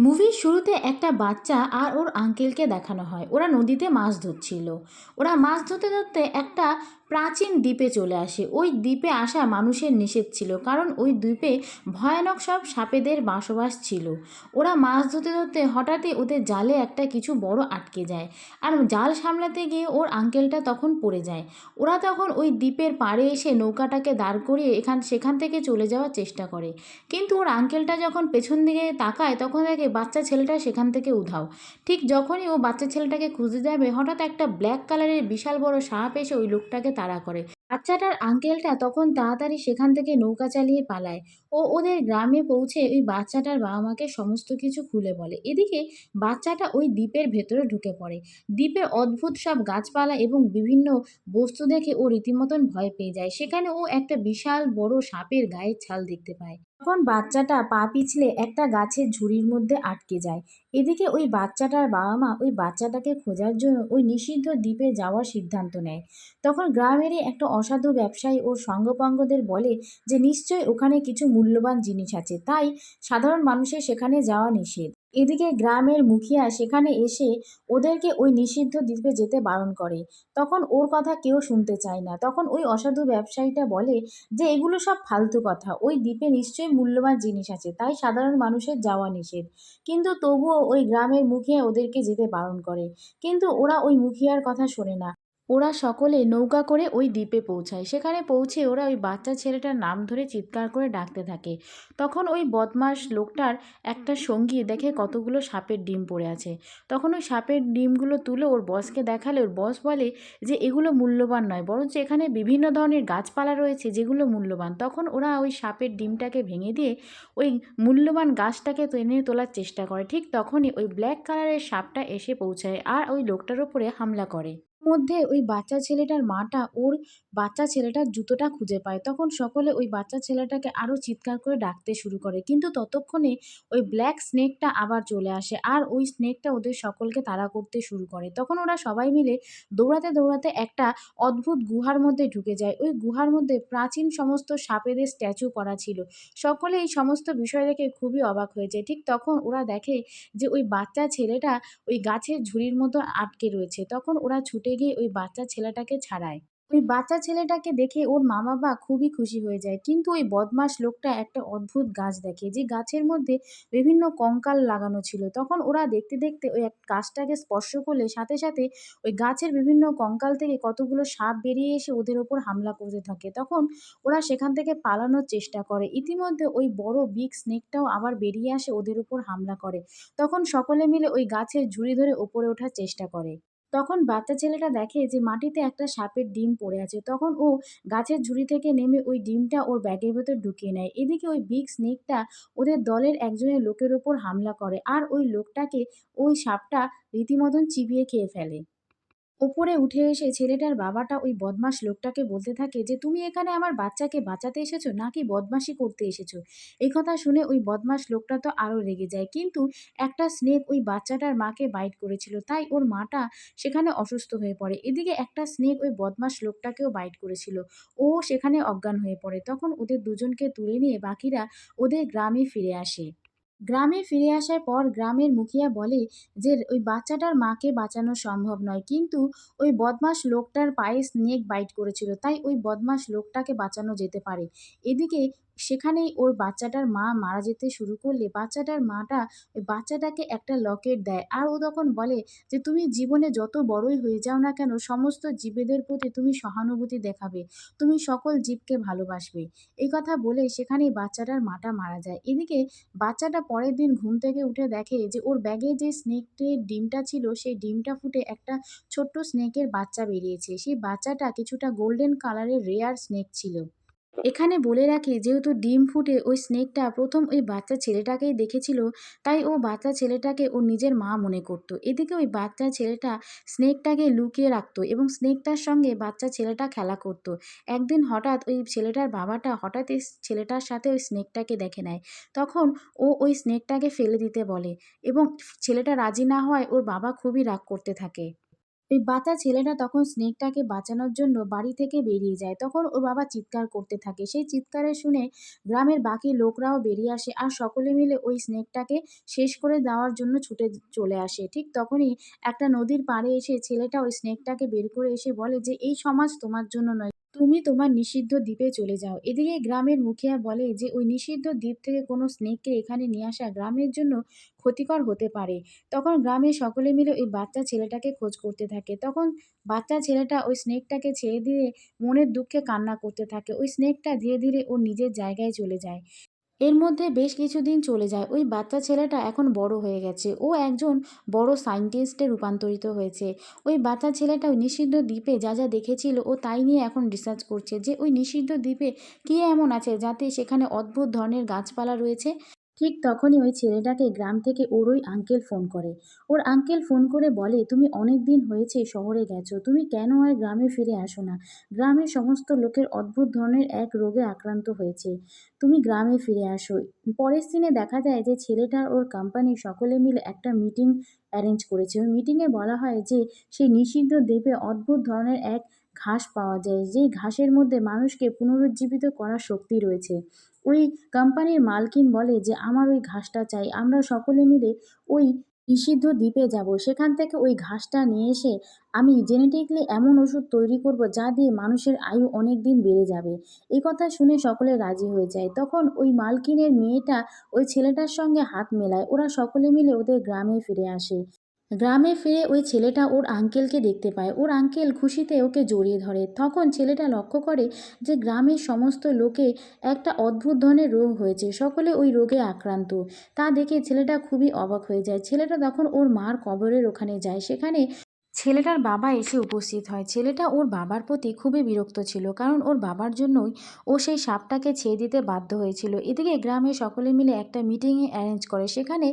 মুভির শুরুতে একটা বাচ্চা আর ওর আঙ্কেলকে দেখানো হয়। ওরা নদীতে মাছ ধরছিল। ওরা মাছ ধরতে ধরতে একটা প্রাচীন দ্বীপে চলে আসে। ওই দ্বীপে আসা মানুষের নিষেধ ছিল, কারণ ওই দ্বীপে ভয়ানক সব সাপেদের বাসবাস ছিল। ওরা মাছ ধরতে ধরতে হঠাৎই ওদের জালে একটা কিছু বড় আটকে যায় আর জাল সামলাতে গিয়ে ওর আঙ্কেলটা তখন পড়ে যায়। ওরা তখন ওই দ্বীপের পাড়ে এসে নৌকাটাকে দাঁড় করিয়ে এখান, সেখান থেকে চলে যাওয়ার চেষ্টা করে। কিন্তু ওর আঙ্কেলটা যখন পেছন দিকে তাকায়, তখন দেখে বাচ্চা ছেলেটা সেখান থেকে উধাও। ঠিক যখনই ও বাচ্চা ছেলেটাকে খুঁজতে যাবে, হঠাৎ একটা ব্ল্যাক কালারের বিশাল বড় সাপ এসে ওই লোকটাকে তাড়া করে। বাচ্চাটার আঙ্কেলটা তখন তাড়াতাড়ি সেখান থেকে নৌকা চালিয়ে পালায় ও ওদের গ্রামে পৌঁছে ওই বাচ্চাটার বাবা মাকে সমস্ত কিছু খুলে বলে। এদিকে বাচ্চাটা ওই দ্বীপের ভেতরে ঢুকে পড়ে। দ্বীপের অদ্ভুত সব গাছপালা এবং বিভিন্ন বস্তু দেখে ও রীতিমতন ভয় পেয়ে যায়। সেখানে ও একটা বিশাল বড় সাপের গায়ের ছাল দেখতে পায়। তখন বাচ্চাটা পা পিছলে একটা গাছের ঝুড়ির মধ্যে আটকে যায়। এদিকে ওই বাচ্চাটার বাবা মা ওই বাচ্চাটাকে খোঁজার জন্য ওই নিষিদ্ধ দ্বীপে যাওয়ার সিদ্ধান্ত নেয়। তখন গ্রামেরই একটা অসাধু ব্যবসায়ী ও সঙ্গপাঙ্গদের বলে যে, নিশ্চয়ই ওখানে কিছু মূল্যবান জিনিস আছে। তাই সাধারণ মানুষের সেখানে যাওয়া নিষেধ। এদিকে গ্রামের মুখিয়া সেখানে এসে ওদেরকে ওই নিষিদ্ধ দ্বীপে যেতে বারণ করে। তখন ওর কথা কেউ শুনতে চায় না। তখন ওই অসাধু ব্যবসায়ীটা বলে যে, এগুলো সব ফালতু কথা। ওই দ্বীপে নিশ্চয়ই মূল্যবান জিনিস আছে, তাই সাধারণ মানুষের যাওয়া নিষেধ। কিন্তু তবুও ওই গ্রামের মুখিয়া ওদেরকে যেতে বারণ করে। কিন্তু ওরা ওই মুখিয়ার কথা শোনে না। ওরা সকলে নৌকা করে ওই দ্বীপে পৌঁছায়। সেখানে পৌঁছে ওরা ওই বাচ্চা ছেলেটার নাম ধরে চিৎকার করে ডাকতে থাকে। তখন ওই বদমাস লোকটার একটা সঙ্গী দেখে কতগুলো সাপের ডিম পড়ে আছে। তখন ওই সাপের ডিমগুলো তুলে ওর বসকে দেখালে, ওর বস বলে যে, এগুলো মূল্যবান নয়, বরঞ্চ এখানে বিভিন্ন ধরনের গাছপালা রয়েছে যেগুলো মূল্যবান। তখন ওরা ওই সাপের ডিমটাকে ভেঙে দিয়ে ওই মূল্যবান গাছটাকে টেনে তোলার চেষ্টা করে। ঠিক তখনই ওই ব্ল্যাক কালারের সাপটা এসে পৌঁছায় আর ওই লোকটার ওপরে হামলা করে। মধ্যে ওই বাচ্চা ছেলেটার মাটা ওর বাচ্চা ছেলেটার জুতোটা খুঁজে পায়। তখন সকলে ওই বাচ্চা ছেলেটাকে আরও চিৎকার করে ডাকতে শুরু করে। কিন্তু ততক্ষণে ওই ব্ল্যাক স্নেকটা আবার চলে আসে আর ওই স্নেকটা ওদের সকলকে তাড়া করতে শুরু করে। তখন ওরা সবাই মিলে দৌড়াতে দৌড়াতে একটা অদ্ভুত গুহার মধ্যে ঢুকে যায়। ওই গুহার মধ্যে প্রাচীন সমস্ত সাপেদের স্ট্যাচু করা ছিল। সকলে এই সমস্ত বিষয় দেখে খুবই অবাক হয়ে যায়। ঠিক তখন ওরা দেখে যে ওই বাচ্চা ছেলেটা ওই গাছের ঝুড়ির মতো আটকে রয়েছে। তখন ওরা ছুটে গিয়ে ওই বাচ্চা ছেলেটাকে ছাড়ায়। ওই বাচ্চা ছেলেটাকে দেখে ওর মা বাবা খুবই খুশি হয়ে যায়। কিন্তু ওই বদমাস লোকটা একটা অদ্ভুত গাছ দেখে। যে গাছের মধ্যে বিভিন্ন কঙ্কাল লাগানো ছিল। তখন ওরা দেখতে দেখতে ওই এক গাছটাকে স্পর্শ করলে সাথে সাথে ওই গাছের বিভিন্ন কঙ্কাল থেকে কতগুলো সাপ বেরিয়ে এসে ওদের ওপর হামলা করতে থাকে। তখন ওরা সেখান থেকে পালানোর চেষ্টা করে। ইতিমধ্যে ওই বড় বিগ স্নেকটাও আবার বেরিয়ে আসে ওদের উপর হামলা করে। তখন সকলে মিলে ওই গাছের ঝুড়ি ধরে ওপরে ওঠার চেষ্টা করে। তখন বাচ্চা ছেলেটা দেখে যে মাটিতে একটা সাপের ডিম পড়ে আছে, তখন ও গাছের ঝুড়ি থেকে নেমে ওই ডিমটা ওর ব্যাগের ভেতর ঢুকিয়ে নেয়। এদিকে ওই বিগ স্নেকটা ওদের দলের একজনের লোকের ওপর হামলা করে, আর ওই লোকটাকে ওই সাপটা রীতিমতন চিবিয়ে খেয়ে ফেলে। ওপরে উঠে এসে ছেলেটার বাবাটা ওই বদমাশ লোকটাকে বলতে থাকে যে, তুমি এখানে আমার বাচ্চাকে বাঁচাতে এসেছ নাকি বদমাশি করতে এসেছ? এই কথা শুনে ওই বদমাশ লোকটা তো আরও রেগে যায়। কিন্তু একটা স্নেক ওই বাচ্চাটার মাকে বাইট করেছিল। তাই ওর মাটা সেখানে অসুস্থ হয়ে পড়ে। এদিকে একটা স্নেক ওই বদমাশ লোকটাকেও বাইট করেছিল। ও সেখানে অজ্ঞান হয়ে পড়ে। তখন ওদের দুজনকে তুলে নিয়ে বাকিরা ওদের গ্রামে ফিরে আসে। গ্রামে ফিরে আসার পর গ্রামের মুখিয়া বলে যে, ওই বাচ্চাটার মাকে বাঁচানো সম্ভব নয়। কিন্তু ওই বদমাস লোকটার পায়ে স্নেক বাইট করেছিল। তাই ওই বদমাস লোকটাকে বাঁচানো যেতে পারে। এদিকে সেখানেই ওর বাচ্চাটার মা মারা যেতে শুরু করলে বাচ্চাটার মাটা ওই বাচ্চাটাকে একটা লকেট দেয়। আর ও তখন বলে যে, তুমি জীবনে যত বড়ই হয়ে যাও না কেন, সমস্ত জীবেদের প্রতি তুমি সহানুভূতি দেখাবে। তুমি সকল জীবকে ভালোবাসবে। এই কথা বলে সেখানেই বাচ্চাটার মাটা মারা যায়। এদিকে বাচ্চাটা পরের দিন ঘুম থেকে উঠে দেখে যে, ওর ব্যাগে যে স্নেকটির ডিমটা ছিল, সেই ডিমটা ফুটে একটা ছোট্ট স্নেকের বাচ্চা বেরিয়েছে। সেই বাচ্চাটা কিছুটা গোল্ডেন কালারের রেয়ার স্নেক ছিল। এখানে বলে রাখি, যেহেতু ডিম ফুটে ওই স্নেকটা প্রথম ওই বাচ্চা ছেলেটাকেই দেখেছিল, তাই ও বাচ্চা ছেলেটাকে ওর নিজের মা মনে করতো। এদিকে ওই বাচ্চা ছেলেটা স্নেকটাকে লুকিয়ে রাখতো এবং স্নেকটার সঙ্গে বাচ্চা ছেলেটা খেলা করতো। একদিন হঠাৎ ওই ছেলেটার বাবাটা হঠাৎ এই ছেলেটার সাথে ওই স্নেকটাকে দেখে নেয়। তখন ও ওই স্নেকটাকে ফেলে দিতে বলে এবং ছেলেটা রাজি না হওয়ায় ওর বাবা খুবই রাগ করতে থাকে। ওই বাচ্চা ছেলেটা তখন স্নেকটাকে বাঁচানোর জন্য বাড়ি থেকে বেরিয়ে যায়। তখন ওর বাবা চিৎকার করতে থাকে। সেই চিৎকারে শুনে গ্রামের বাকি লোকরাও বেরিয়ে আসে আর সকলে মিলে ওই স্নেকটাকে শেষ করে দেওয়ার জন্য ছুটে চলে আসে। ঠিক তখনই একটা নদীর পাড়ে এসে ছেলেটা ওই স্নেকটাকে বের করে এসে বলে যে, এই সমাজ তোমার জন্য নয়। তুমি তোমার নিষিদ্ধ দ্বীপে চলে যাও। এদিকে গ্রামের মুখিয়া বলে যে, ওই নিষিদ্ধ দ্বীপ থেকে কোনো স্নেককে এখানে নিয়ে আসা গ্রামের জন্য ক্ষতিকর হতে পারে। তখন গ্রামে সকলে মিলে ওই বাচ্চা ছেলেটাকে খোঁজ করতে থাকে। তখন বাচ্চা ছেলেটা ওই স্নেকটাকে ছেড়ে দিয়ে মনের দুঃখে কান্না করতে থাকে। ওই স্নেকটা ধীরে ধীরে ওর নিজের জায়গায় চলে যায়। এর মধ্যে বেশ কিছুদিন চলে যায়। ওই বাচ্চা ছেলেটা এখন বড় হয়ে গেছে। ও একজন বড় সায়েন্টিস্টে রূপান্তরিত হয়েছে। ওই বাচ্চা ছেলেটা ওই নিষিদ্ধ দ্বীপে যা যা দেখেছিল ও তাই নিয়ে এখন রিসার্চ করছে যে ওই নিষিদ্ধ দ্বীপে কী এমন আছে যাতে সেখানে অদ্ভুত ধরনের গাছপালা রয়েছে? ঠিক তখনই ওই ছেলেটাকে গ্রাম থেকে ওর ওই আঙ্কেল ফোন করে। ওর আঙ্কেল ফোন করে বলে, তুমি অনেক দিন হয়েছে শহরে গেছো, তুমি কেন আর গ্রামে ফিরে আসো না? গ্রামের সমস্ত লোকের অদ্ভুত ধরনের এক রোগে আক্রান্ত হয়েছে। তুমি গ্রামে ফিরে আসো। পরের দিনে দেখা যায় যে ছেলেটার ওর কোম্পানির সকলে মিলে একটা মিটিং অ্যারেঞ্জ করেছে। ওই মিটিংয়ে বলা হয় যে, সেই নিষিদ্ধ দ্বীপে অদ্ভুত ধরনের এক ঘাস পাওয়া যায়, যেই ঘাসের মধ্যে মানুষকে পুনরুজ্জীবিত করার শক্তি রয়েছে। ওই কোম্পানির মালকিন বলে যে, আমার ওই ঘাসটা চাই, আমরা সকলে মিলে ওই নিষিদ্ধ দ্বীপে যাব। সেখান থেকে ওই ঘাসটা নিয়ে এসে আমি জেনেটিকলি এমন ওষুধ তৈরি করব যা দিয়ে মানুষের আয়ু অনেক দিন বেড়ে যাবে। এই কথা শুনে সকলে রাজি হয়ে যায়। তখন ওই মালকিনের মেয়েটা ওই ছেলেটার সঙ্গে হাত মেলায়। ওরা সকলে মিলে ওদের গ্রামে ফিরে আসে। গ্রামে ফিরে ওই ছেলেটা ওর আঙ্কেলকে দেখতে পায়। ওর আঙ্কেল খুশিতে ওকে জড়িয়ে ধরে। তখন ছেলেটা লক্ষ্য করে যে গ্রামের সমস্ত লোকে একটা অদ্ভুত ধরনের রোগ হয়েছে। সকলে ওই রোগে আক্রান্ত। তা দেখে ছেলেটা খুবই অবাক হয়ে যায়। ছেলেটা তখন ওর মার কবরের ওখানে যায়। সেখানে ছেলেটার বাবা এসে উপস্থিত হয়। ছেলেটা ওর বাবার প্রতি খুবই বিরক্ত ছিল কারণ ওর বাবার জন্যই ও সেই সাপটাকে ছেড়ে দিতে বাধ্য হয়েছিল। এদিকে গ্রামে সকলে মিলে একটা মিটিংয়ে অ্যারেঞ্জ করে। সেখানে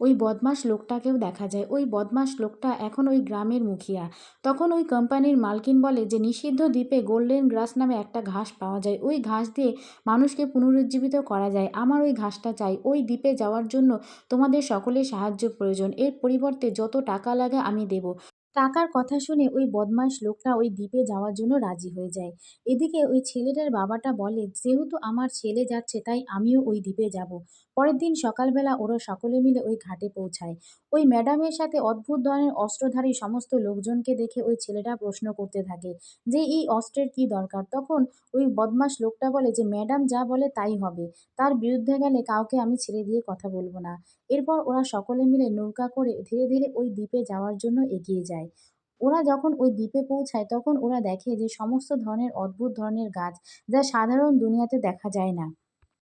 ওই বদমাশ লোকটাকেও দেখা যায়। ওই বদমাশ লোকটা এখন ওই গ্রামের মুখিয়া। তখন ওই কোম্পানির মালকিন বলে যে, নিষিদ্ধ দ্বীপে গোল্ডেন গ্রাস নামে একটা ঘাস পাওয়া যায়। ওই ঘাস দিয়ে মানুষকে পুনরুজ্জীবিত করা যায়। আমার ওই ঘাসটা চাই। ওই দ্বীপে যাওয়ার জন্য তোমাদের সকলের সাহায্য প্রয়োজন। এর পরিবর্তে যত টাকা লাগে আমি দেব টাকার কথা শুনে ওই বদমাশ লোকটা ওই দ্বীপে যাওয়ার জন্য রাজি হয়ে যায়। এদিকে ওই ছেলেটার বাবাটা বলে, যেহেতু আমার ছেলে যাচ্ছে, তাই আমিও ওই দ্বীপে যাব। পরের দিন সকালবেলা ওরা সকলে মিলে ওই ঘাটে পৌঁছায়। ওই ম্যাডামের সাথে অদ্ভুত ধরনের অস্ত্রধারী সমস্ত লোকজনকে দেখে ওই ছেলেটা প্রশ্ন করতে থাকে যে, এই অস্ত্রের কি দরকার? তখন ওই বদমাশ লোকটা বলে যে, ম্যাডাম যা বলে তাই হবে। তার বিরুদ্ধে গেলে কাউকে আমি ছেড়ে দিয়ে কথা বলব না। এরপর ওরা সকলে মিলে নৌকা করে ধীরে ধীরে ওই দ্বীপে যাওয়ার জন্য এগিয়ে যায়। ওরা যখন ওই দ্বীপে পৌঁছায়, তখন ওরা দেখে যে, সমস্ত ধরনের অদ্ভুত ধরনের গাছ যা সাধারণ দুনিয়াতে দেখা যায় না।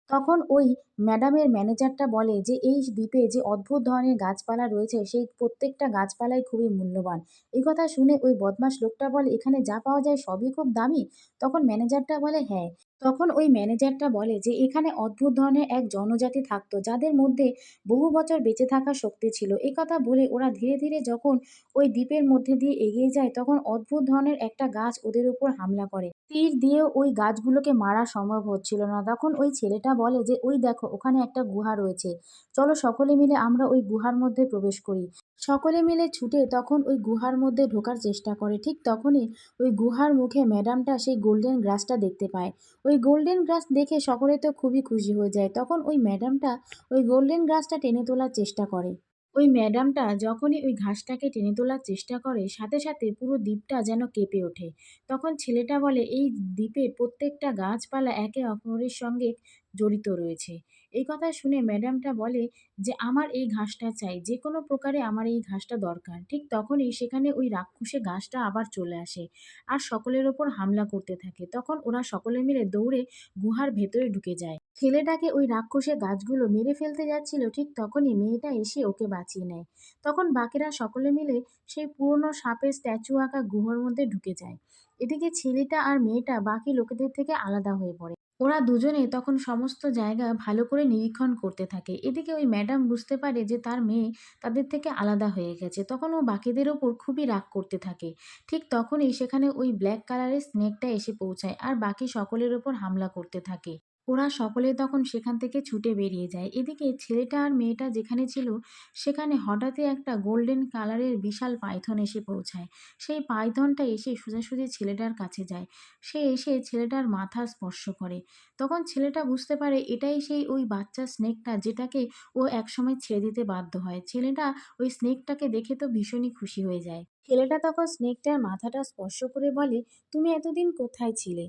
তখন ওই ম্যাডামের ম্যানেজারটা বলে যে, এই দ্বীপে যে অদ্ভুত ধরনের গাছপালা রয়েছে, সেই প্রত্যেকটা গাছপালাই খুবই মূল্যবান। এই কথা শুনে ওই বদমাশ লোকটা বলে, এখানে যা পাওয়া যায় সবই খুব দামি? তখন ম্যানেজারটা বলে হ্যাঁ। তখন ওই ম্যানেজারটা বলে যে, এখানে অদ্ভুত ধরনের এক জনজাতি থাকতো, যাদের মধ্যে বহু বছর বেঁচে থাকার শক্তি ছিল। এই কথা বলে ওরা ধীরে ধীরে যখন ওই দ্বীপের মধ্যে দিয়ে এগিয়ে যায়, তখন অদ্ভুত ধরনের একটা গাছ ওদের উপর হামলা করে। তীর দিয়েও ওই গাছগুলোকে মারা সম্ভব হচ্ছিল না। তখন ওই ছেলেটা বলে যে, ওই দেখো, ওখানে একটা গুহা রয়েছে। চলো সকলে মিলে আমরা ওই গুহার মধ্যে প্রবেশ করি। সকলে মিলে ছুটে তখন ওই গুহার মধ্যে ঢোকার চেষ্টা করে। ঠিক তখনই ওই গুহার মুখে ম্যাডামটা সেই গোল্ডেন গ্রাসটা দেখতে পায়। ওই গোল্ডেন গ্রাস দেখে সকলে তো খুবই খুশি হয়ে যায়। তখন ওই ম্যাডামটা ওই গোল্ডেন গ্রাসটা টেনে তোলার চেষ্টা করে। ওই ম্যাডামটা যখনই ওই ঘাসটাকে টেনে তোলার চেষ্টা করে, সাথে সাথে পুরো দ্বীপটা যেন কেঁপে ওঠে। তখন ছেলেটা বলে, এই দ্বীপে প্রত্যেকটা গাছপালা একে অপরের সঙ্গে জড়িত রয়েছে। এই কথা শুনে ম্যাডামটা বলে যে, আমার এই ঘাসটা চাই যে কোনো প্রকারে আমার এই ঘাসটা দরকার। ঠিক তখনই সেখানে ওই রাক্ষসে ঘাসটা আবার চলে আসে আর সকলের ওপর হামলা করতে থাকে। তখন ওরা সকলে মিলে দৌড়ে গুহার ভেতরে ঢুকে যায়। ছেলেটাকে ওই রাক্ষসে গাছগুলো মেরে ফেলতে যাচ্ছিল, ঠিক তখনই মেয়েটা এসে ওকে বাঁচিয়ে নেয়। তখন বাকিরা সকলে মিলে সেই পুরনো সাপের স্ট্যাচু আঁকা গুহার মধ্যে ঢুকে যায়। এদিকে ছেলেটা আর মেয়েটা বাকি লোকেদের থেকে আলাদা হয়ে পড়ে। ওরা দুজনে তখন সমস্ত জায়গা ভালো করে নিরীক্ষণ করতে থাকে। এদিকে ওই ম্যাডাম বুঝতে পারে যে তার মেয়ে তাদের থেকে আলাদা হয়ে গেছে। তখন ও বাকিদের ওপর খুবই রাগ করতে থাকে। ঠিক তখনই সেখানে ওই ব্ল্যাক কালারের স্নেকটা এসে পৌঁছায় আর বাকি সকলের ওপর হামলা করতে থাকে। ওরা সকলে তখন সেখান থেকে ছুটে বেরিয়ে যায়। এদিকে ছেলেটা আর মেয়েটা যেখানে ছিল, সেখানে হঠাৎই একটা গোল্ডেন কালারের বিশাল পাইথন এসে পৌঁছায়। সেই পাইথনটা এসে সোজাসুজি ছেলেটার কাছে যায়। সে এসে ছেলেটার মাথা স্পর্শ করে। তখন ছেলেটা বুঝতে পারে এটাই সেই ওই বাচ্চা স্নেকটা যেটাকে ও একসময় ছেড়ে দিতে বাধ্য হয়। ছেলেটা ওই স্নেকটাকে দেখে তো ভীষণই খুশি হয়ে যায়। ছেলেটা তখন স্নেকটার মাথাটা স্পর্শ করে বলে, তুমি এতদিন কোথায় ছিলে?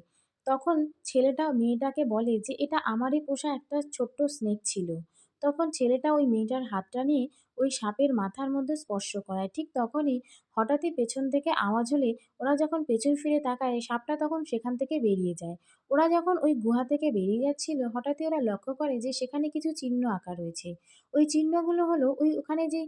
তখন ছেলেটা মেয়েটাকে বলে যে, এটা আমারই পোষা একটা ছোট্ট স্নেক ছিল। তখন ছেলেটা ওই মেয়েটার হাতটা নিয়ে ওই সাপের মাথার মধ্যে স্পর্শ করায়। ঠিক তখনই হঠাৎই পেছন থেকে আওয়াজ হলে ওরা যখন পেছন ফিরে তাকায়, সাপটা তখন সেখান থেকে বেরিয়ে যায়। ওরা যখন ওই গুহা থেকে বেরিয়ে যাচ্ছিল, হঠাৎই ওরা লক্ষ্য করে যে, সেখানে কিছু চিহ্ন আঁকা রয়েছে। ওই চিহ্নগুলো হলো, ওই ওখানে যে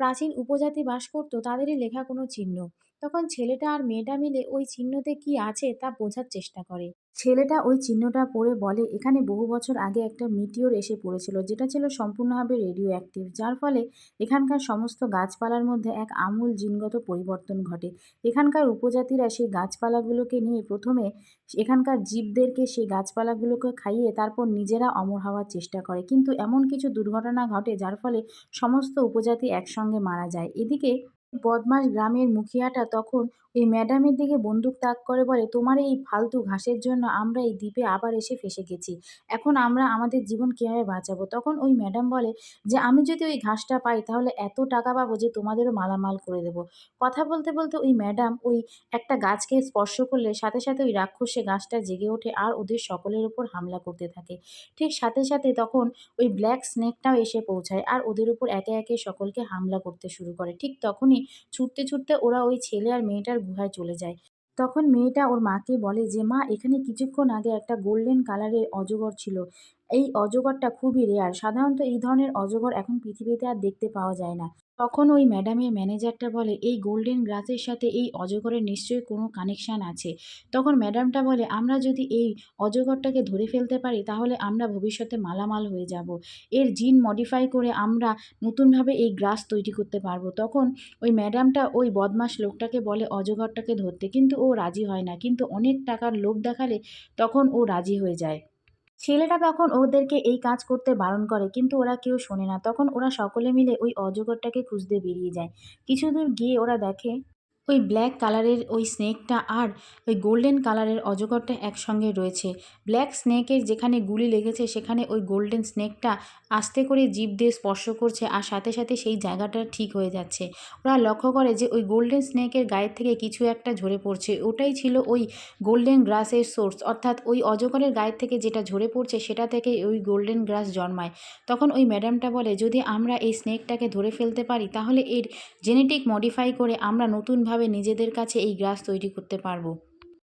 প্রাচীন উপজাতি বাস করতো, তাদেরই লেখা কোনো চিহ্ন। তখন ছেলেটা আর মেয়েটা মিলে ওই চিহ্নতে কি আছে তা বোঝার চেষ্টা করে। ছেলেটা ওই চিহ্নটা পড়ে বলে, এখানে বহু বছর আগে একটা মিটিওর এসে পড়েছিল, যেটা ছিল সম্পূর্ণভাবে রেডিও অ্যাক্টিভ যার ফলে এখানকার সমস্ত গাছপালার মধ্যে এক আমূল জিনগত পরিবর্তন ঘটে। এখানকার উপজাতিরা সেই গাছপালাগুলোকে নিয়ে প্রথমে এখানকার জীবদেরকে সেই গাছপালাগুলোকে খাইয়ে তারপর নিজেরা অমর হওয়ার চেষ্টা করে। কিন্তু এমন কিছু দুর্ঘটনা ঘটে, যার ফলে সমস্ত উপজাতি একসঙ্গে মারা যায়। এদিকে বদমাশ গ্রামের মুখিয়াটা তখন ওই ম্যাডামের দিকে বন্দুক তাক করে বলে, তোমার এই ফালতু ঘাসের জন্য আমরা এই দ্বীপে আবার এসে ফেঁসে গেছি। এখন আমরা আমাদের জীবন কীভাবে বাঁচাবো? তখন ওই ম্যাডাম বলে, যে আমি যদি ওই ঘাসটা পাই, তাহলে এত টাকা পাবো যে তোমাদেরও মালামাল করে দেবো। কথা বলতে বলতে ওই ম্যাডাম ওই একটা গাছকে স্পর্শ করলে, সাথে সাথে ওই রাক্ষসে গাছটা জেগে ওঠে আর ওদের সকলের উপর হামলা করতে থাকে। ঠিক সাথে সাথে তখন ওই ব্ল্যাক স্নেকটাও এসে পৌঁছায় আর ওদের উপর একে একে সকলকে হামলা করতে শুরু করে। ঠিক তখনই ছুটতে ছুটতে ওরা ওই ছেলে আর মেয়েটার গুহায় চলে যায়। তখন মেয়েটা ওর মাকে বলে যে, মা, এখানে কিছুক্ষণ আগে একটা গোল্ডেন কালারের অজগর ছিল। এই অজগরটা খুবই রেয়ার সাধারণত এই ধরনের অজগর এখন পৃথিবীতে আর দেখতে পাওয়া যায় না। তখন ওই ম্যাডামের ম্যানেজারটা বলে, এই গোল্ডেন গ্রাসের সাথে এই অজগরের নিশ্চয়ই কোনো কানেকশান আছে। তখন ম্যাডামটা বলে, আমরা যদি এই অজগরটাকে ধরে ফেলতে পারি, তাহলে আমরা ভবিষ্যতে মালামাল হয়ে যাব। এর জিন মডিফাই করে আমরা নতুনভাবে এই গ্রাস তৈরি করতে পারব। তখন ওই ম্যাডামটা ওই বদমাস লোকটাকে বলে, অজগরটাকে ধরতে। কিন্তু ও রাজি হয় না। কিন্তু অনেক টাকার লোভ দেখালে তখন ও রাজি হয়ে যায়। ছেলেটা তখন ওদেরকে এই কাজ করতে বারণ করে, কিন্তু ওরা কেউ শোনে না। তখন ওরা সকলে মিলে ওই অজগরটাকে খুঁজতে বেরিয়ে যায়। কিছু দূর গিয়ে ওরা দেখে ওই ব্ল্যাক কালারের ওই স্নেকটা আর ওই গোল্ডেন কালারের অজগরটা একসঙ্গে রয়েছে। ব্ল্যাক স্নেকের যেখানে গুলি লেগেছে, সেখানে ওই গোল্ডেন স্নেকটা আস্তে করে জিভ দিয়ে স্পর্শ করছে আর সাথে সাথে সেই জায়গাটা ঠিক হয়ে যাচ্ছে। ওরা লক্ষ্য করে যে ওই গোল্ডেন স্নেকের গায়ের থেকে কিছু একটা ঝরে পড়ছে। ওটাই ছিল ওই গোল্ডেন গ্রাসের সোর্স, অর্থাৎ ওই অজগরের গায়ের থেকে যেটা ঝরে পড়ছে সেটা থেকে ওই গোল্ডেন গ্রাস জন্মায়। তখন ওই ম্যাডামটা বলে, যদি আমরা এই স্নেকটাকে ধরে ফেলতে পারি, তাহলে এর জেনেটিক মডিফাই করে আমরা নতুনভাবে নিজেদের কাছে এই গ্রাস তৈরি করতে পারব।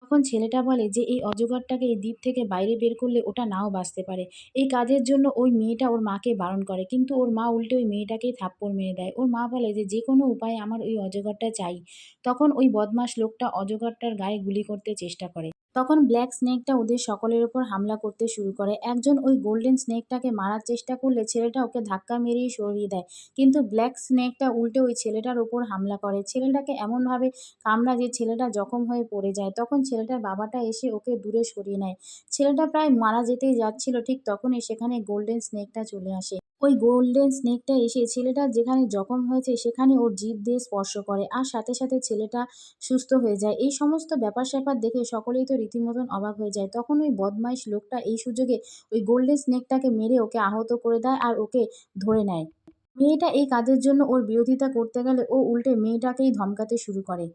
তখন ছেলেটা বলে যে, এই অজগরটাকে এই দ্বীপ থেকে বাইরে বের করলে ওটা নাও বাঁচতে পারে। এই কাজের জন্য ওই মেয়েটা ওর মাকে বারণ করে। কিন্তু ওর মা উল্টে ওই মেয়েটাকেই থাপ্পড় মেরে দেয়। ওর মা বলে যে যে কোনো উপায়ে আমার ওই অজগরটা চাই। তখন ওই বদমাস লোকটা অজগরটার গায়ে গুলি করতে চেষ্টা করে। তখন ব্ল্যাক স্নেকটা ওদের সকলের ওপর হামলা করতে শুরু করে। একজন ওই গোল্ডেন স্নেকটাকে মারার চেষ্টা করলে ছেলেটা ওকে ধাক্কা মেরেই সরিয়ে দেয়। কিন্তু ব্ল্যাক স্নেকটা উল্টে ওই ছেলেটার ওপর হামলা করে। ছেলেটাকে এমনভাবে কামড়া যে ছেলেটা জখম হয়ে পড়ে যায়। তখন ছেলেটার বাবাটা এসে ওকে দূরে সরিয়ে নেয়। ছেলেটা প্রায় মারা যেতেই যাচ্ছিল ঠিক তখনই সেখানে গোল্ডেন স্নেকটা চলে আসে। ওই গোল্ডেন স্নেকটা এসে ছেলেটার যেখানে জখম হয়েছে সেখানে ওর জিভ দিয়ে স্পর্শ করে। আর সাথে সাথে ছেলেটা সুস্থ হয়ে যায়। এই সমস্ত ব্যাপার-স্যাপার দেখে সকলেই তো রীতিমতন অবাক হয়ে যায়। তখন ওই বদমাইশ লোকটা এই সুযোগে ওই গোল্ডেন স্নেকটাকে মেরে ওকে আহত করে দেয় আর ওকে ধরে নেয়। মেয়েটা এই কাজের জন্য ওর বিরোধিতা করতে গেলে ও উল্টে মেয়েটাকেই ধমকাতে শুরু করে।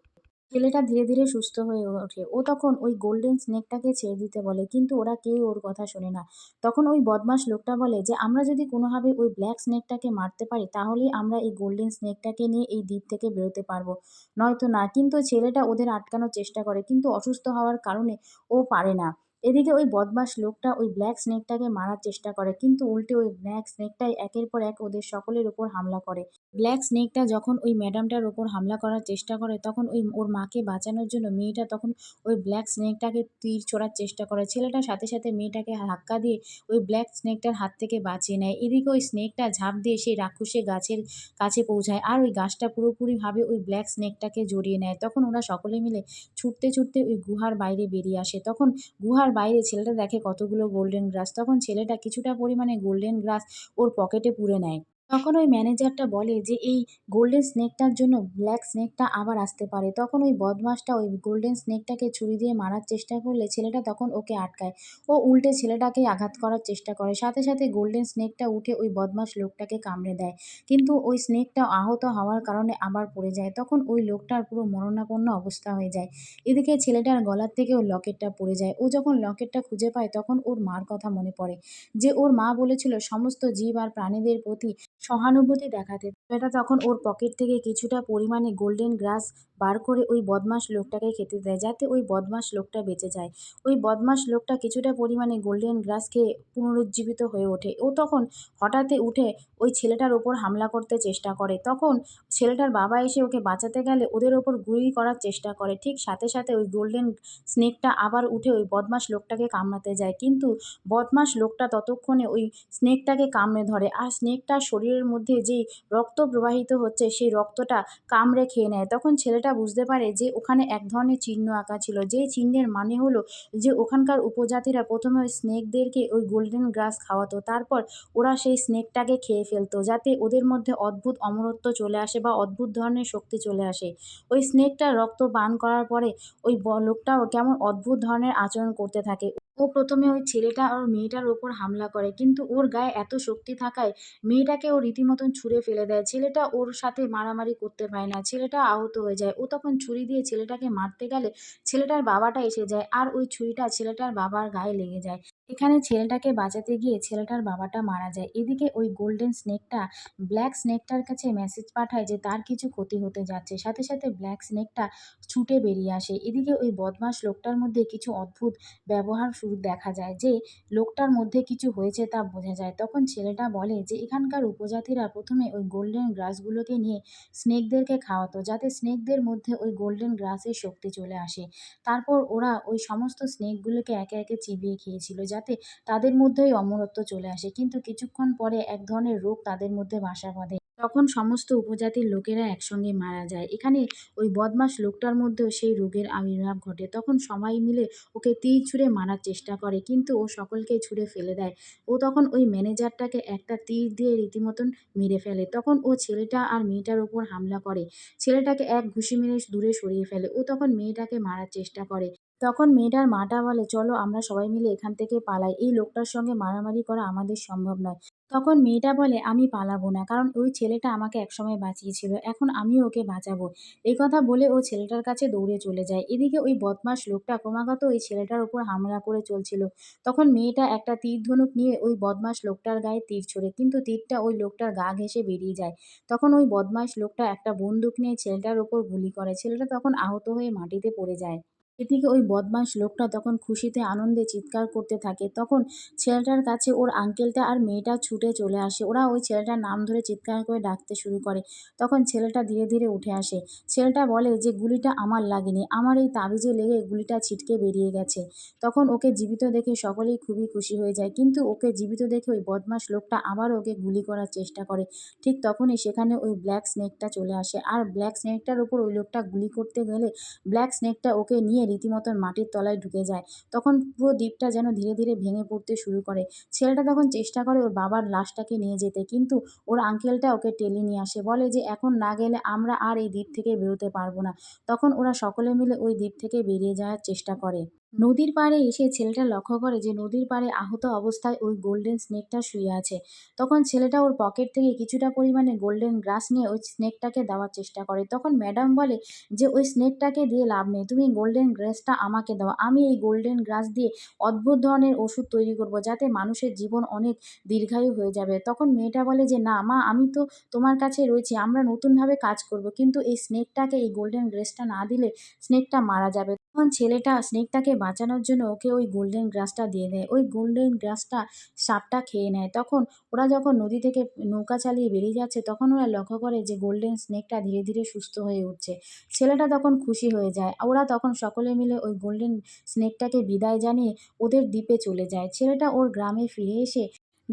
ছেলেটা ধীরে ধীরে সুস্থ হয়ে ওঠে। ও তখন ওই গোল্ডেন স্নেকটাকে ছেড়ে দিতে বলে, কিন্তু ওরা কেউ ওর কথা শোনে না। তখন ওই বদমাস লোকটা বলে যে, আমরা যদি কোনোভাবে ওই ব্ল্যাক স্নেকটাকে মারতে পারি, তাহলেই আমরা এই গোল্ডেন স্নেকটাকে নিয়ে এই দ্বীপ থেকে বেরোতে পারব। নয়তো না। কিন্তু ছেলেটা ওদের আটকানোর চেষ্টা করে, কিন্তু অসুস্থ হওয়ার কারণে ও পারে না। এদিকে ওই বদমাস লোকটা ওই ব্ল্যাক স্নেকটাকে মারার চেষ্টা করে, কিন্তু উল্টে ওই ব্ল্যাক স্নেকটাই একের পর এক ওদের সকলের উপর হামলা করে। ব্ল্যাক স্নেকটা যখন ওই ম্যাডামটার ওপর হামলা করার চেষ্টা করে, তখন ওই ওর মাকে বাঁচানোর জন্য মেয়েটা তখন ওই ব্ল্যাক স্নেকটাকে তীর ছোড়ার চেষ্টা করে। ছেলেটা সাথে সাথে মেয়েটাকে ধাক্কা দিয়ে ওই ব্ল্যাক স্নেকটার হাত থেকে বাঁচিয়ে নেয়। এদিকে ওই স্নেকটা ঝাঁপ দিয়ে সেই রাক্ষসে গাছের কাছে পৌঁছায় আর ওই গাছটা পুরোপুরিভাবে ওই ব্ল্যাক স্নেকটাকে জড়িয়ে নেয়। তখন ওরা সকলে মিলে ছুটতে ছুটতে ওই গুহার বাইরে বেরিয়ে আসে। তখন গুহার বাইরে ছেলেটা দেখে কতগুলো গোল্ডেন গ্রাস তখন ছেলেটা কিছুটা পরিমাণে গোল্ডেন গ্রাস ওর পকেটে পুরে নেয়। তখন ওই ম্যানেজারটা বলে যে, এই গোল্ডেন স্নেকটার জন্য ব্ল্যাক স্নেকটা আবার আসতে পারে। তখন ওই বদমাসটা ওই গোল্ডেন স্নেকটাকে ছুরি দিয়ে মারার চেষ্টা করলে ছেলেটা তখন ওকে আটকায়। ও উল্টে ছেলেটাকে আঘাত করার চেষ্টা করে। সাথে সাথে গোল্ডেন স্নেকটা উঠে ওই বদমাস লোকটাকে কামড়ে দেয়। কিন্তু ওই স্নেকটা আহত হওয়ার কারণে আবার পড়ে যায়। তখন ওই লোকটার পুরো মরণাপন্ন অবস্থা হয়ে যায়। এদিকে ছেলেটার গলার থেকে ওর লকেটটা পড়ে যায়। ও যখন লকেটটা খুঁজে পায় তখন ওর মার কথা মনে পড়ে। যে ওর মা বলেছিল, সমস্ত জীব আর প্রাণীদের প্রতি সহানুভূতি দেখাতে। ছেলেটা তখন ওর পকেট থেকে কিছুটা পরিমাণে গোল্ডেন গ্রাস বার করে ওই বদমাস লোকটাকে খেতে দেয়, যাতে ওই বদমাস লোকটা বেঁচে যায়। ওই বদমাস লোকটা কিছুটা পরিমাণে গোল্ডেন গ্রাস খেয়ে পুনরুজ্জীবিত হয়ে ওঠে। ও তখন হঠাৎই উঠে ওই ছেলেটার ওপর হামলা করতে চেষ্টা করে। তখন ছেলেটার বাবা এসে ওকে বাঁচাতে গেলে ওদের ওপর গুলি করার চেষ্টা করে। ঠিক সাথে সাথে ওই গোল্ডেন স্নেকটা আবার উঠে ওই বদমাস লোকটাকে কামড়াতে যায়। কিন্তু বদমাস লোকটা ততক্ষণে ওই স্নেকটাকে কামড়ে ধরে। আর স্নেকটার শরীরের মধ্যে যেই রক্ত প্রবাহিত হচ্ছে, সেই রক্তটা কামড়ে খেয়ে নেয়। তখন ছেলেটা বুঝতে পারে যে ওখানে এক ধরনের চিহ্ন আঁকা ছিল। যেই চিহ্নের মানে হলো যে ওখানকার উপজাতিরা প্রথমে ওই স্নেকদেরকে ওই গোল্ডেন গ্রাস খাওয়াতো, তারপর ওরা সেই স্নেকটাকে খেয়ে ফেলতো, যাতে ওদের মধ্যে অদ্ভুত অমরত্ব চলে আসে বা অদ্ভুত ধরনের শক্তি চলে আসে। ওই স্নেকটার রক্ত পান করার পরে ওই লোকটাও কেমন অদ্ভুত ধরনের আচরণ করতে থাকে। ও প্রথমে ওই ছেলেটা আর মেয়েটার ওপর হামলা করে, কিন্তু ওর গায়ে এত শক্তি থাকায় মেয়েটাকে ও রীতিমতন ছুঁড়ে ফেলে দেয়। ছেলেটা ওর সাথে মারামারি করতে পারে না, ছেলেটা আহত হয়ে যায়। ও তখন ছুরি দিয়ে ছেলেটাকে মারতে গেলে ছেলেটার বাবাটা এসে যায় আর ওই ছুরিটা ছেলেটার বাবার গায়ে লেগে যায়। এখানে ছেলেটাকে বাঁচাতে গিয়ে ছেলেটার বাবাটা মারা যায়। এদিকে ওই গোল্ডেন স্নেকটা ব্ল্যাক স্নেকটার কাছে মেসেজ পাঠায় যে তার কিছু ক্ষতি হতে যাচ্ছে। সাথে সাথে ব্ল্যাক স্নেকটা ছুটে বেরিয়ে আসে। এদিকে ওই বদমাস লোকটার মধ্যে কিছু অদ্ভুত ব্যবহার শুরু দেখা যায় যে লোকটার মধ্যে কিছু হয়েছে তা বোঝা যায়। তখন ছেলেটা বলে যে, এখানকার উপজাতিরা প্রথমে ওই গোল্ডেন গ্রাসগুলোকে নিয়ে স্নেকদেরকে খাওয়াতো, যাতে স্নেকদের মধ্যে ওই গোল্ডেন গ্রাসের শক্তি চলে আসে। তারপর ওরা ওই সমস্ত স্নেকগুলোকে একে একে চিবিয়ে খেয়েছিল, যাতে তাদের মধ্যেই অমরত্ব চলে আসে। কিন্তু কিছুক্ষণ পরে এক ধরনের রোগ তাদের মধ্যে বাসা বাঁধে। তখন সমস্ত উপজাতির লোকেরা একসঙ্গে মারা যায়। এখানে ওই বদমাস লোকটার মধ্যেও সেই রোগের আবির্ভাব ঘটে। তখন সবাই মিলে ওকে তীর ছুঁড়ে মারার চেষ্টা করে, কিন্তু ও সকলকেই ছুঁড়ে ফেলে দেয়। ও তখন ওই ম্যানেজারটাকে একটা তীর দিয়ে রীতিমতন মেরে ফেলে। তখন ও ছেলেটা আর মেয়েটার ওপর হামলা করে। ছেলেটাকে এক ঘুষি মেরে দূরে সরিয়ে ফেলে। ও তখন মেয়েটাকে মারার চেষ্টা করে। তখন মেয়েটার মাটা বলে, চলো আমরা সবাই মিলে এখান থেকে পালাই। এই লোকটার সঙ্গে মারামারি করা আমাদের সম্ভব নয়। তখন মেয়েটা বলে, আমি পালাবো না, কারণ ওই ছেলেটা আমাকে একসময় বাঁচিয়েছিল। এখন আমিও ওকে বাঁচাবো। এই কথা বলে ও ছেলেটার কাছে দৌড়ে চলে যায়। এদিকে ওই বদমাস লোকটা ক্রমাগত ওই ছেলেটার উপর হামলা করে চলছিল। তখন মেয়েটা একটা তীর ধনুক নিয়ে ওই বদমাস লোকটার গায়ে তীর ছোড়ে, কিন্তু তীরটা ওই লোকটার গা ঘেঁষে বেরিয়ে যায়। তখন ওই বদমাস লোকটা একটা বন্দুক নিয়ে ছেলেটার ওপর গুলি করে। ছেলেটা তখন আহত হয়ে মাটিতে পড়ে যায়। এদিকে ওই বদমাস লোকটা তখন খুশিতে আনন্দে চিৎকার করতে থাকে, তখন ছেলেটার কাছে ওর আঙ্কেলটা আর মেয়েটা ছুটে চলে আসে। ওরা ওই ছেলেটার নাম ধরে চিৎকার করে ডাকতে শুরু করে। তখন ছেলেটা ধীরে ধীরে উঠে আসে। ছেলেটা বলে যে, গুলিটা আমার লাগেনি। আমার এই তাবিজে লেগে গুলিটা ছিটকে বেরিয়ে গেছে। তখন ওকে জীবিত দেখে সকলেই খুবই খুশি হয়ে যায়। কিন্তু ওকে জীবিত দেখে ওই বদমাস লোকটা আবার ওকে গুলি করার চেষ্টা করে। ঠিক তখনই সেখানে ওই ব্ল্যাক স্নেকটা চলে আসে। আর ব্ল্যাক স্নেকটার উপর ওই লোকটা গুলি করতে গেলে ব্ল্যাক স্নেকটা ওকে নিয়ে রীতিমতন মাটির তলায় ঢুকে যায়। তখন পুরো দ্বীপটা যেন ধীরে ধীরে ভেঙে পড়তে শুরু করে। ছেলেটা তখন চেষ্টা করে ওর বাবার লাশটাকে নিয়ে যেতে, কিন্তু ওর আঙ্কেলটা ওকে টেলে নিয়ে আসে। বলে যে, এখন না গেলে আমরা আর এই দ্বীপ থেকে বেরোতে পারব না। তখন ওরা সকলে মিলে ওই দ্বীপ থেকে বেরিয়ে যাওয়ার চেষ্টা করে। নদীর পাড়ে এসে ছেলেটা লক্ষ্য করে যে নদীর পাড়ে আহত অবস্থায় ওই গোল্ডেন স্নেকটা শুয়ে আছে। তখন ছেলেটা ওর পকেট থেকে কিছুটা পরিমাণে গোল্ডেন গ্রাস নিয়ে ওই স্নেকটাকে দেওয়ার চেষ্টা করে। তখন ম্যাডাম বলে যে, ওই স্নেকটাকে দিয়ে লাভ নেই। তুমি গোল্ডেন গ্রাসটা আমাকে দাও। আমি এই গোল্ডেন গ্রাস দিয়ে অদ্ভুত ধরনের ওষুধ তৈরি করব যাতে মানুষের জীবন অনেক দীর্ঘায়ু হয়ে যাবে। তখন মেয়েটা বলে যে, না মা, আমি তো তোমার কাছে রয়েছি। আমরা নতুনভাবে কাজ করব। কিন্তু এই স্নেকটাকে এই গোল্ডেন গ্রেসটা না দিলে স্নেকটা মারা যাবে। তখন ছেলেটা স্নেকটাকে বাঁচানোর জন্য ওকে ওই গোল্ডেন গ্রাসটা দিয়ে দেয়। ওই গোল্ডেন গ্রাসটা সাপটা খেয়ে নেয়। তখন ওরা যখন নদী থেকে নৌকা চালিয়ে বেরিয়ে যাচ্ছে, তখন ওরা লক্ষ্য করে যে গোল্ডেন স্নেকটা ধীরে ধীরে সুস্থ হয়ে উঠছে। ছেলেটা তখন খুশি হয়ে যায়। ওরা তখন সকলে মিলে ওই গোল্ডেন স্নেকটাকে বিদায় জানিয়ে ওদের দ্বীপে চলে যায়। ছেলেটা ওর গ্রামে ফিরে এসে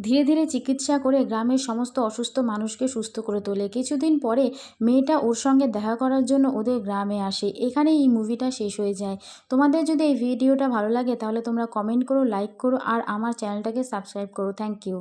ধীরে ধীরে চিকিৎসা করে গ্রামের সমস্ত অসুস্থ মানুষকে সুস্থ করে তোলে। কিছুদিন পরে মেয়েটা ওর সঙ্গে দেখা করার জন্য ওদের গ্রামে আসে। এখানে এই মুভিটা শেষ হয়ে যায়। তোমাদের যদি এই ভিডিওটা ভালো লাগে তাহলে তোমরা কমেন্ট করো লাইক করো, আর আমার চ্যানেলটাকে সাবস্ক্রাইব করো। Thank you